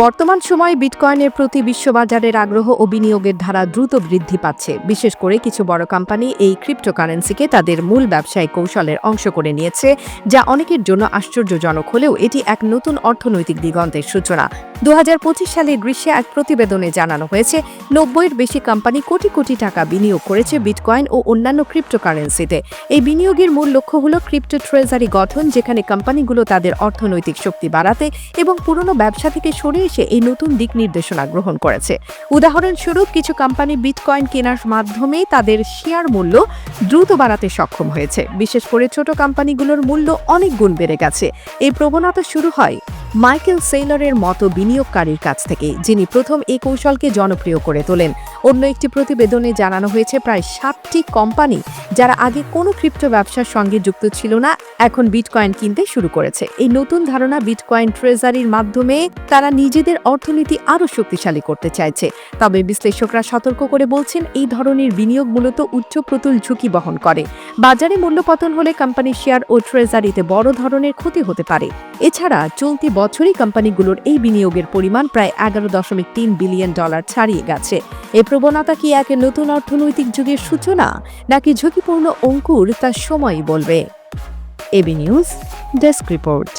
বর্তমান সময়ে বিটকয়েনের প্রতি বিশ্ববাজারের আগ্রহ ও বিনিয়োগের ধারা দ্রুত বৃদ্ধি পাচ্ছে। বিশেষ করে কিছু বড় কোম্পানি এই ক্রিপ্টোকারেন্সিকে তাদের মূল ব্যবসায়িক কৌশলের অংশ করে নিয়েছে, যা অনেকের জন্য আশ্চর্যজনক হলেও এটি এক নতুন অর্থনৈতিক দিগন্তের সূচনা। দু সালের গ্রীষ্মে এক প্রতিবেদনে জানানো হয়েছে, নব্বইয়ের বেশি কোম্পানি কোটি কোটি টাকা বিনিয়োগ করেছে বিটকয়েন ও অন্যান্য ক্রিপ্টোকারেন্সিতে। এই বিনিয়োগের মূল লক্ষ্য হল ক্রিপ্টো ট্রেজারি গঠন, যেখানে কোম্পানিগুলো তাদের অর্থনৈতিক শক্তি বাড়াতে এবং পুরনো ব্যবসা থেকে সরে এসে এই নতুন দিক নির্দেশনা গ্রহণ করেছে। উদাহরণস্বরূপ, কিছু কোম্পানি বিটকয়েন কেনার মাধ্যমে তাদের শেয়ার মূল্য দ্রুত বাড়াতে সক্ষম হয়েছে। বিশেষ করে ছোট কোম্পানিগুলোর মূল্য অনেক গুণ বেড়ে গেছে। এই প্রবণতা শুরু হয় মাইকেল সেইলরের মতো বিনিয়োগকারীর কাছ থেকে যিনি প্রথম এই কৌশলকে জনপ্রিয় করে তোলেন। অন্য একটি প্রতিবেদনে জানানো হয়েছে, প্রায় সাতটি কোম্পানি যারা আগে কোনো ক্রিপ্টো ব্যবসার সঙ্গে যুক্ত ছিল না, এখন বিটকয়েন কিনতে শুরু করেছে। এই নতুন ধারণা বিটকয়েন ট্রেজারির মাধ্যমে তারা নিজেদের অর্থনীতি আরও শক্তিশালী করতে চাইছে। তবে বিশ্লেষকরা সতর্ক করে বলছেন, এই ধরনের বিনিয়োগ মূলত উচ্চ প্রতুল ঝুঁকি বহন করে। বাজারে মূল্যপতন হলে কোম্পানির শেয়ার ও ট্রেজারিতে বড় ধরনের ক্ষতি হতে পারে। এছাড়া চলতি বছরই কোম্পানিগুলোর এই বিনিয়োগের পরিমাণ প্রায় এগারো দশমিক তিন বিলিয়ন ডলার ছাড়িয়ে গেছে। এই প্রবণতা কি এক নতুন অর্থনৈতিক যুগের সূচনা, নাকি ঝুঁকিপূর্ণ অঙ্কুর তা সময়ই বলবে? AB news, desk report.